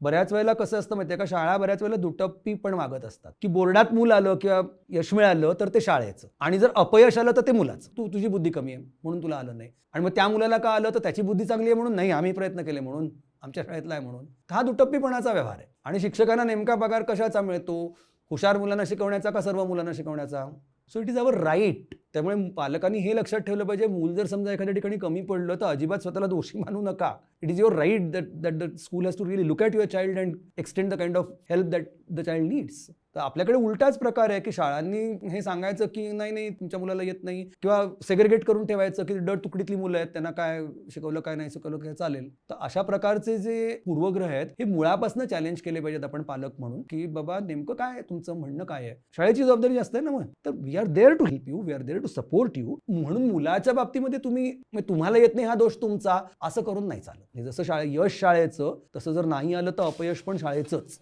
बऱ्याच वेळेला कसं असतं माहितीये का? शाळा बऱ्याच वेळेला दुटप्पी पण मागत असतात. की बोर्डात मूल आलं किंवा यश मिळालं तर ते शाळेचं. आणि जर अपयश आलं तर ते मुलाचं. तू तुझी बुद्धी कमी आहे म्हणून तुला आलं नाही. आणि मग त्या मुलाला का आलं? तर त्याची बुद्धी चांगली आहे म्हणून नाही. आम्ही प्रयत्न केले म्हणून. आमच्या शाळेतला आहे म्हणून. हा दुटप्पीपणाचा व्यवहार आहे. आणि शिक्षकांना नेमका पगार कशाचा मिळतो? हुशार मुलांना शिकवण्याचा का सर्व मुलांना शिकवण्याचा? So it is our right त्यामुळे पालकांनी हे लक्षात ठेवलं पाहिजे. मूल जर समजा एखाद्या ठिकाणी कमी पडलं तर अजिबात स्वतःला दोषी मानू नका. It is your right that that the school has to really look at your child and extend the kind of help that the child needs तर आपल्याकडे उलटाच प्रकार आहे की शाळांनी हे सांगायचं की नाही नाही तुमच्या मुलाला येत नाही. किंवा सेग्रेगेट करून ठेवायचं की डर तुकडीतली मुलं आहेत त्यांना काय शिकवलं काय नाही शिकवलं काय चालेल. तर अशा प्रकारचे जे पूर्वग्रह आहेत हे मुळापासून चॅलेंज केले पाहिजेत आपण पालक म्हणून की बाबा नेमकं काय तुमचं म्हणणं काय आहे? शाळेची जबाबदारी जास्त आहे ना मग? तर we are there to help you we are there to support you म्हणून मुलाच्या बाबतीमध्ये तुम्ही म्हणजे तुम्हाला येत नाही हा दोष तुमचा असं करून नाही चालत. आणि जसं शाळे यश शाळेचं तसं जर नाही आलं तर अपयश पण शाळेचंच.